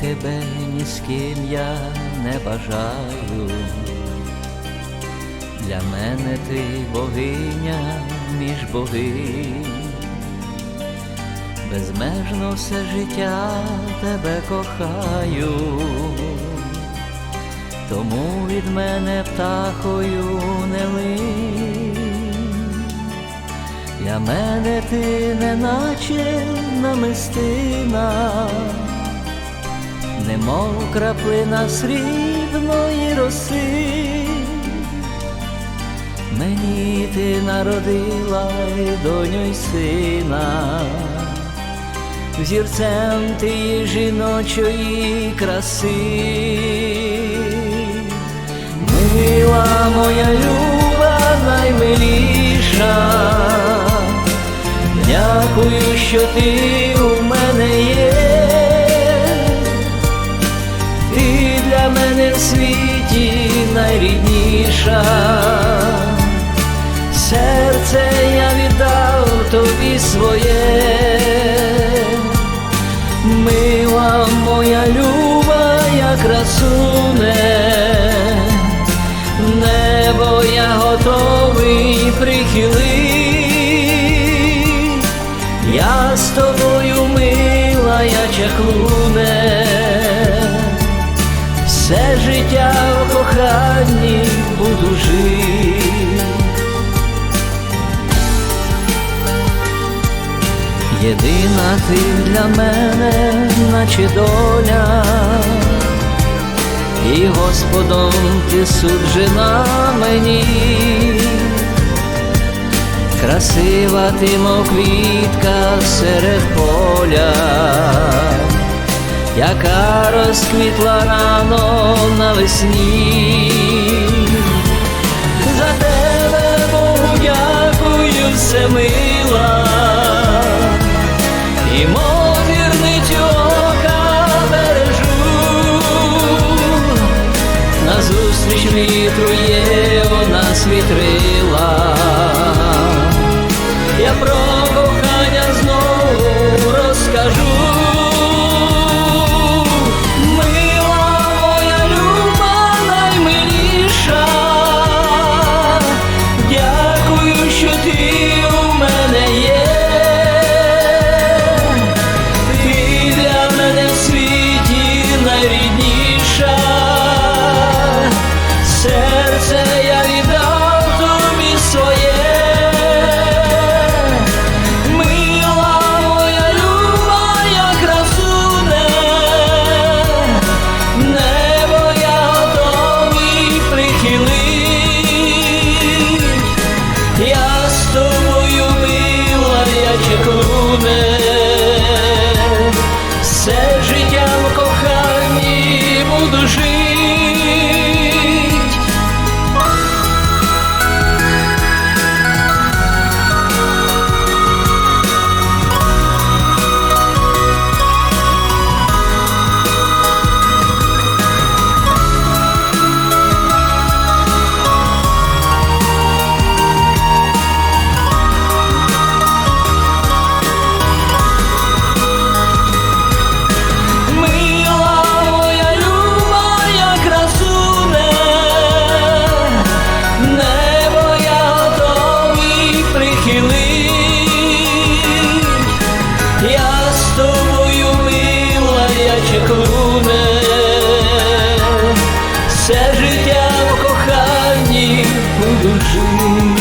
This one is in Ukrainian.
тебе ні з ким я не бажаю. Для мене ти богиня між богинь, безмежно все життя тебе кохаю, тому від мене птахою не линь. Для мене ти неначе намистина, немов краплина срібної роси. Мені ти народила й доню й сина, взірцем ти жіночої краси, мила моя люба, наймиліша, дякую, що ти у мене є. Світі найрідніша, серце я віддав тобі своє, мила моя люба, я красуне, небо я готовий прихилити. Я з тобою мила, я чаклуне, все життя в коханні буду жити. Єдина ти для мене, наче доля, і Господом ти суджена мені. Красива ти, мов квітка серед поля, яка розквітла рано навесні. За тебе Богу дякую, все мила, і мов вірницю ока назустріч вітру є вона світрила. Дякую, що все життя в коханні буду жити.